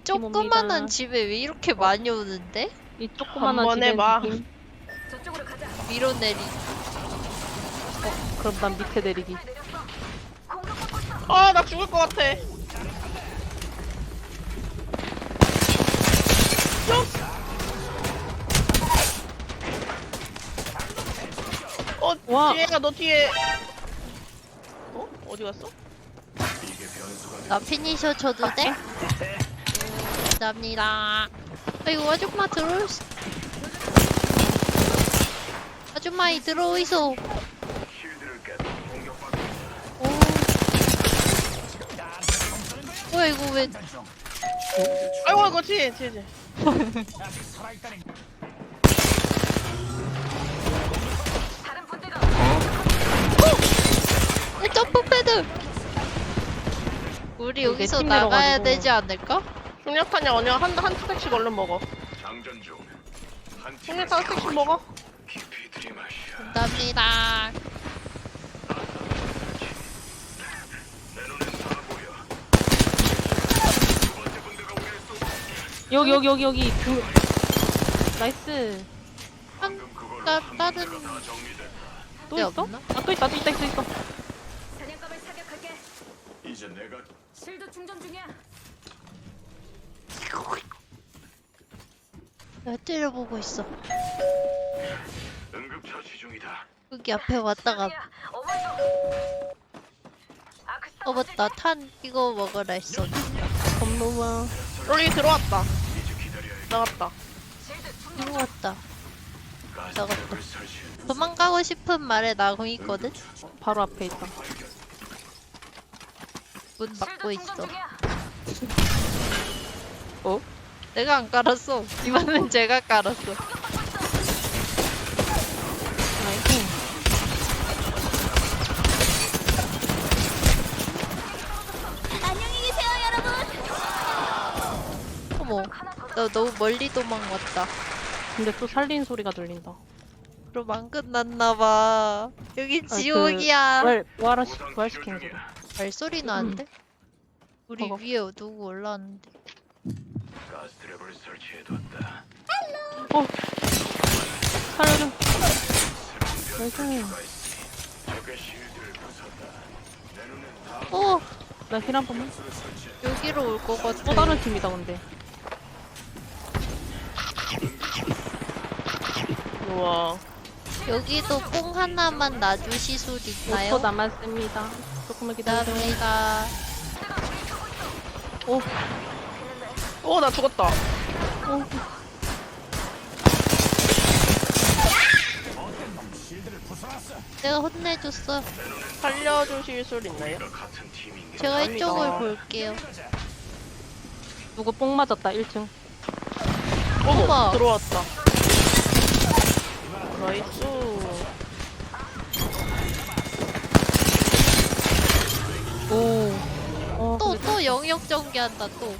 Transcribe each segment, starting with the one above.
이 조그만한 집에 왜 이렇게 많이 오는데? 이 조그만한 한번 집에 해봐. 느낌. 밀어내리. 그럼 난 밑에 내리기. 아, 나 죽을 것 같아. 어, 와. 뒤에가 너 뒤에. 어? 어디 갔어? 나 피니셔 쳐도 돼? 감사합니다. 아이고 아줌마 들어올 수... 아줌마이 들어오이소. 오. 뭐야 이거 왜 아이고, 뒤에, 뒤에. 어, 점프 패드! 우리 여기서 팀 나가야. 되지 않을까? 중력탄이야, 언니가 한, 한 스택씩 얼른 먹어. 장전 중. 한 팀을 중력탄 한 스택씩 먹어. 깊이 들이마셔. 감사합니다. 내 눈엔 다 보여. 두 번째 분대가 우리를 쏘. 여기 여기 여기 여기 그 나이스. 방금 그걸로 한다 정리됐다. 또 네, 있어? 없나? 아또 있다 또 있다 또 있어. 사냥감을 사격할게. 이제 내가 실드 충전 중이야. 나 때려보고 있어. 응급 처치 중이다. 여기 앞에 왔다가 어머니도. 아크스 어 맞다 탄 이거 먹으라 했어. 겁노마. 롤리 들어왔다. 이제 기다려야 해. 나갔다. 왔다. 가스트랩을 설치해. 도망가고 싶은 말에 나 거기 있거든. 바로 앞에 있다. 문 막고 있어. 내가 안 깔았어. 이번엔 제가 깔았어. 나이스. 안녕히 계세요, 여러분. 어머, 나 너무 멀리 도망갔다. 근데 또 살린 소리가 들린다. 그럼 안 끝났나봐. 여기 그 지옥이야. 부활 부활 부활시키는 소리. 발소리 나는데? 우리 저거. 위에 누구 올라왔는데? 가스 트랩을 설치해뒀다. 어. 살려줘. 나이스. 적의 실드를 부쉈다. 내 눈엔 다 어, 나 힐 한 번만. 여기로 올 것 같아. 또 다른 팀이다 근데. 우와. 여기도 뽕 하나만 놔주실 수 있나요? 5초 남았습니다. 조금만 기다려. 감사합니다. 오. 오, 나 죽었다. 오. 내가 혼내줬어. 살려주실 수 있나요? 제가. 이쪽을 볼게요. 누구 뽕 맞았다 1층. 어머, 어머. 들어왔다. 나이스. 오. 어, 또, 근데 또 영역 전개한다, 또.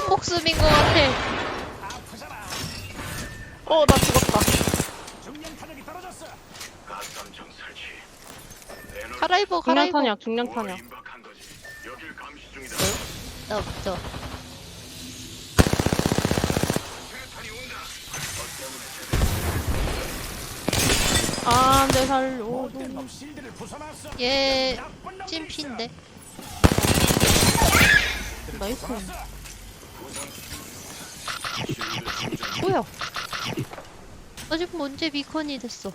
죽은 목숨인 것 같아. 어, 나 죽었다. 가스함정 설치. 갈아입어, 갈아입어. 중량탄약 중량탄약. 임박한 거지. 여길 감시 중이다. 나 없죠. 수류탄이 온다. 아, 내 살려. 얘 찐피인데. 나이스. 뭐야? 아직 언제 비컨이 됐어?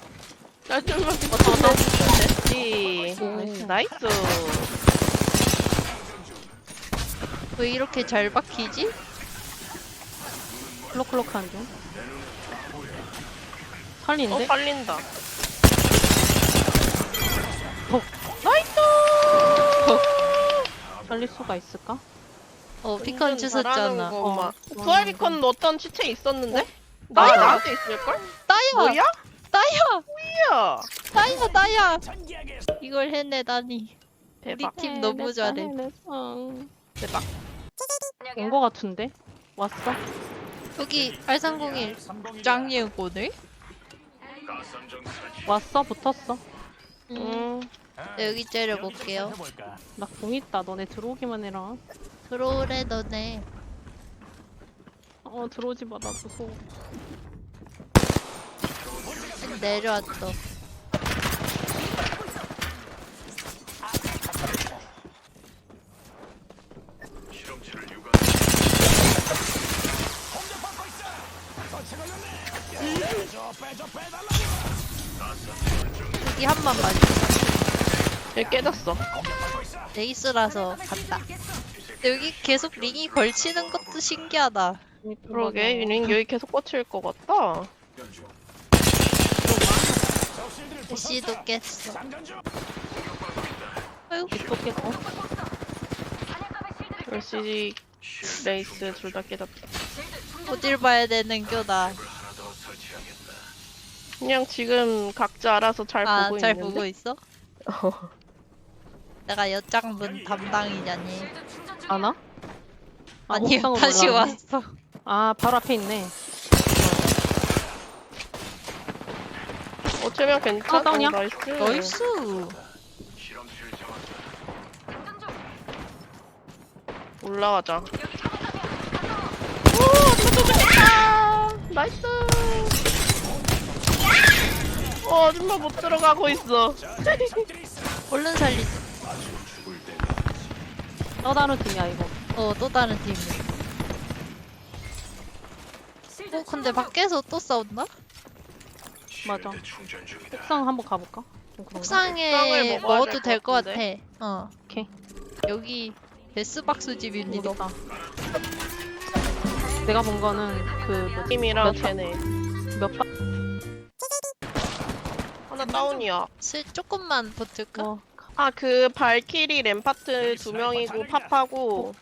나 좀만 됐지. 오. 나이스. 왜 이렇게 잘 박히지? 클럭클럭한 중. 어, 살리는데? 팔린다. 살릴 수가 있을까? 어, 비컨 주셨잖아. 어. 어. 부활 비컨 어떤 치체 있었는데? 나 나야. 나한테 있을걸? 나야! 뭐야? 나야! 뭐야? 나야, 나야! 이걸 해내다니. 우리 대박. 팀 너무 잘해. 어. 대박. 온 거 같은데? 왔어? 여기 R301 짱예고네? 왔어? 붙었어? 음. 네, 여기 째려볼게요. 나 공 있다. 너네 들어오기만 해라. 들어오래 너네. 어 들어오지 마. 나 무서워. 내려왔어. 여기 한 번 맞아. 얘 깨졌어. 레이스라서 갔다. 근데 여기 계속 링이 걸치는 것도 신기하다. 그러게 유린 여기 계속 꽂힐 것 같다. 대시도 깼어. 아유. 열시 레이스 둘 다 깨졌다. 어딜 봐야 되는 교다. 그냥 지금 각자 알아서 잘 아, 보고 잘 있는데. 보고 있어? 내가 여장분 담당이잖니. 아나? 아, 아니, 옥상으로 다시 올라가네. 왔어. 아 바로 앞에 있네. 어쩌면 괜찮아. 아, 다운이야? 나이스. 나이스. 올라가자. 오, 도착했다. 나이스. 어, 아줌마 못 들어가고 있어. 얼른 살리자. 또 다른 팀이야 이거. 어, 또 다른 팀. 어, 근데 밖에서 또 싸운다? 맞아. 옥상 한번 가볼까? 좀 그런가? 옥상에 먹어야 먹어도 될 될 것 것 같아. 어. 오케이. 여기 베스박스 집입니다. 모르겠다. 내가 본 거는 그 뭐지? 팀이랑 쟤네. 몇 바? 하나 다운이야. 슬 조금만 버틸까? 어. 아, 그 발키리 램파트 두 명이고 팝하고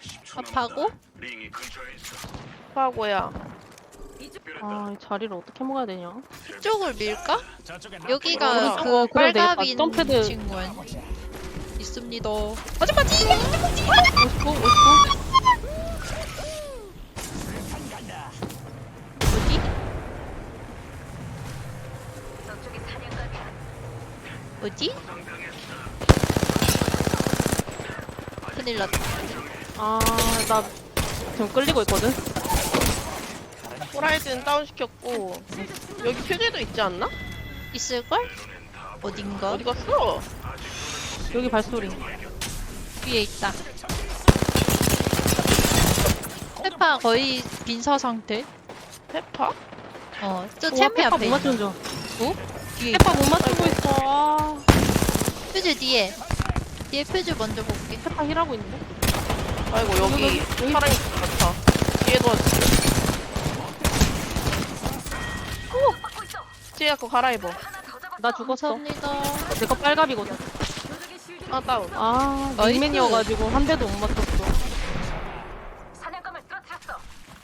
10초 합하고? 남았다. 링이 근처에 있어. 팝하고야. 아, 이 자리를 어떻게 먹어야 되냐? 이쪽을 밀까? 여기가 그 어, 그럼 되겠다. 빨가빈 점프드. 친구야. 있습니다. 하지 마, 지 59, 59. 어디? 저쪽이 사냥감이야. 어디? 큰일 났다. 아, 나 지금 끌리고 있거든? 호라이즌 다운 시켰고 여기 표제도 있지 않나? 있을걸? 어딘가? 어디 갔어? 여기 발소리. 위에 있다. 페파 거의 빈사 상태? 페파? 어, 저 와, 챔피 페파 앞에 못 있는 맞추는 줄. 어? 뒤에 못 맞추고 있어. 아, 퓨즈 뒤에 뒤에 퓨즈 먼저 볼게 페파 힐하고 있는데? 아이고 여기 여기, 여기. 사람 있을 것 같아. 뒤에 도와줄게. 받고 있어. 찌야 거 갈아입어. 나 죽었어. 감사합니다 내 거 빨갑이거든. 아 다운. 아, 나이스. 닉맨이어가지고 한 대도 못 맞췄어.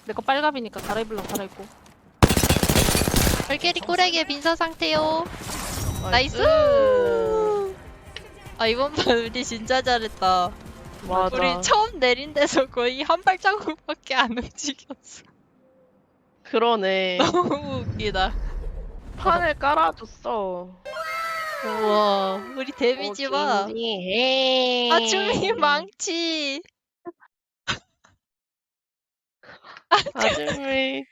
내 거 빨갑이니까 갈아입으려고 갈아입고. 발길이 꼬레기의 빈사 상태요 나이스 아 이번 판 우리 진짜 잘했다 맞아. 우리 처음 내린 데서 거의 한 발자국밖에 안 움직였어 그러네. 너무 웃기다 판을 깔아줬어. 우와 우리 데미지 봐 해. 아, 주미 망치. 아줌미